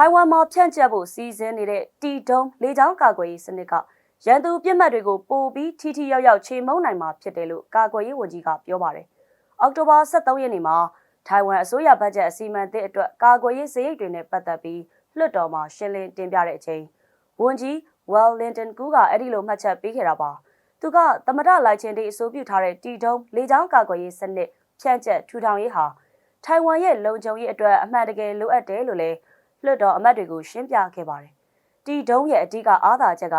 ထိုင်ဝမ်မှာဖြန့်ကျက်ဖို့စီစဉ်နေတဲ့တီတုံးလေကြောင်းကာကွယ်ရေးစနစ်ကရန်သူပြစ်မှတ်တွေကိုပိုပြီးထိထိရောက်ရောက်ချေမှုန်းနိုင်မှာဖြစ်တယ်လို့ကာကွယ်ရေးဝန်ကြီးကပြောပါတယ်။အောက်တိုဘာ23ရက်နေ့မှာထိုင်ဝမ်အစိုးရဘတ်ဂျက်အစီအမံသစ်အတွက်ကာကွယ်ရေးစရိတ်တွေနဲ့ပတ်သက်ပြီးလွှတ်တော်မှာရှင်းလင်းတင်ပြတဲ့အချိန်ဝန်ကြီး Well Linton ကူကအဲ့ဒီလိုမှတ်ချက်ပေးခဲ့တာပါ။သူကသမထလိုက်ချင်းတွေအဆိုပြုထားတဲ့တီတုံးလေကြောင်းကာကွယ်ရေးစနစ်ဖြန့်ကျက်ထူထောင်ရေးဟာထိုင်ဝမ်ရဲ့လုံခြုံရေးအတွက်အမှန်တကယ်လိုအပ်တယ်လို့လည်း လွှတ်တော်အမတ်တွေကိုရှင်းပြခဲ့ပါတယ်။တီတုံးရဲ့အဓိကအားသာချက်က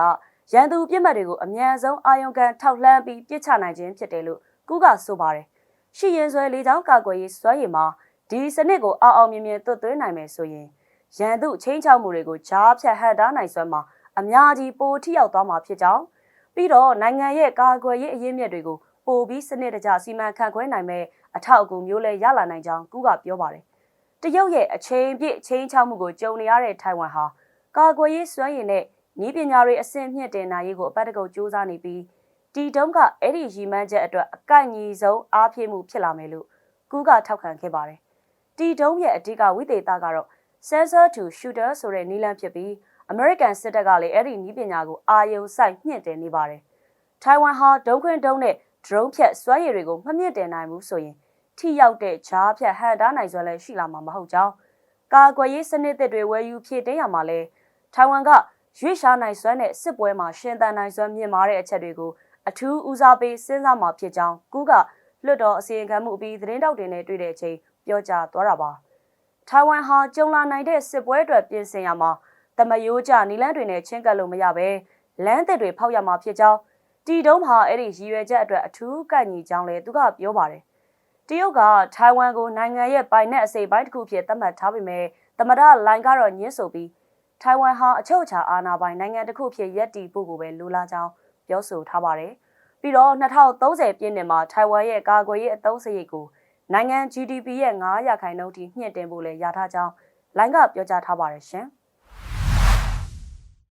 ရန်သူပြစ်မှတ်တွေကိုအမြန်ဆုံးအာယုံကန်ထောက်လှမ်းပြီးပြစ်ချနိုင်ခြင်းဖြစ်တယ်လို့ကူကဆိုပါတယ်။ရှိရင်ဆွဲလေးချောင်းကာကွယ်ရေးစွမ်းရည်မှာဒီစနစ်ကိုအောင်အောင်မြင်မြင်သွတ်သွင်းနိုင်မယ်ဆိုရင်ရန်သူချင်းချောက်မှုတွေကိုဂျားဖြတ်ဟန်တားနိုင်စွမ်းမှာအများကြီးပိုထိရောက်သွားမှာဖြစ်ကြောင်းပြီးတော့နိုင်ငံရဲ့ကာကွယ်ရေးအရေးမြစ်တွေကိုပိုပြီးစနစ်တကျစီမံခန့်ခွဲနိုင်မဲ့အထောက်အကူမျိုးလဲရလာနိုင်ကြောင်းကူကပြောပါတယ်။ တရုတ်ရဲ့အချိန်ပြည့်ချင်းချောက်မှုကိုကြုံနေရတဲ့ထိုင်ဝမ်ဟာကာကွယ်ရေးစွမ်းရည်နဲ့ဤပညာတွေအဆင့်မြင့်တင်နိုင်ရေးကိုအပတ်တကုတ်စူးစမ်းနေပြီးတီတုံးကအဲ့ဒီရီမန်းချက်အတွက်အကန့်ကြီးဆုံးအားဖြည့်မှုဖြစ်လာမယ်လို့ကူကထောက်ခံခဲ့ပါတယ်။တီတုံးရဲ့အဓိကဝိသေသကတော့ sensor to shooter ဆိုတဲ့နည်းလမ်းဖြစ်ပြီး American စစ်တပ်ကလည်းအဲ့ဒီနည်းပညာကိုအာယုံစိုက်မြင့်တင်နေပါတယ်။ထိုင်ဝမ်ဟာဒုံခွင်းဒုံနဲ့ drone ဖြတ်စွမ်းရည်တွေကိုမမြင့်တင်နိုင်ဘူးဆိုရင် ထိရောက်တဲ့ဂျားဖြတ်ဟန်တားနိုင်စွမ်းလည်းရှိလာမှာမဟုတ်ကြောင်းကာကွယ်ရေးစနစ်တွေဝယ်ယူဖြည့်တင်းရမှာလဲထိုင်ဝမ်ကရွေ့ရှားနိုင်စွမ်းတဲ့စစ်ပွဲမှာရှင်သန်နိုင်စွမ်းမြင့်မားတဲ့အချက်တွေကိုအထူးဦးစားပေးစဉ်းစားမှာဖြစ်ကြောင်းကူကလွတ်တော်အစီရင်ခံမှုအပြီးသတင်းတောက်တွေနဲ့တွေ့တဲ့အချိန်ပြောကြားသွားတာပါထိုင်ဝမ်ဟာကြုံလာနိုင်တဲ့စစ်ပွဲအတွက်ပြင်ဆင်ရမှာတမယိုးကြနီလန်းတွေနဲ့ချင်းကပ်လို့မရပဲလမ်းသစ်တွေဖောက်ရမှာဖြစ်ကြောင်းတီတုံးဟာအဲ့ဒီရည်ရွယ်ချက်အတွက်အထူးကန့်ညီကြောင်းလည်းသူကပြောပါတယ် တရုတ်ကထိုင်ဝမ်ကိုနိုင်ငံရဲ့ပိုင်နက်အစိပ်ပိုင်းတစ်ခုဖြစ်သတ်မှတ်ထားပေမဲ့သမရလိုင်းကတော့ညှင်းဆိုပြီးထိုင်ဝမ်ဟာအချုပ်အခြာအာဏာပိုင်နိုင်ငံတစ်ခုဖြစ်ရပ်တည်ဖို့ကိုပဲလိုလားကြောင်းပြောဆိုထားပါတယ်။ပြီးတော့2030ပြည့်နှစ်မှာထိုင်ဝမ်ရဲ့ကာကွယ်ရေးအသုံးစရိတ်ကိုနိုင်ငံ GDP ရဲ့9ရာခိုင်နှုန်းထိမြင့်တင်ဖို့လည်းရထားကြောင်းလိုင်းကပြောကြားထားပါတယ်ရှင်။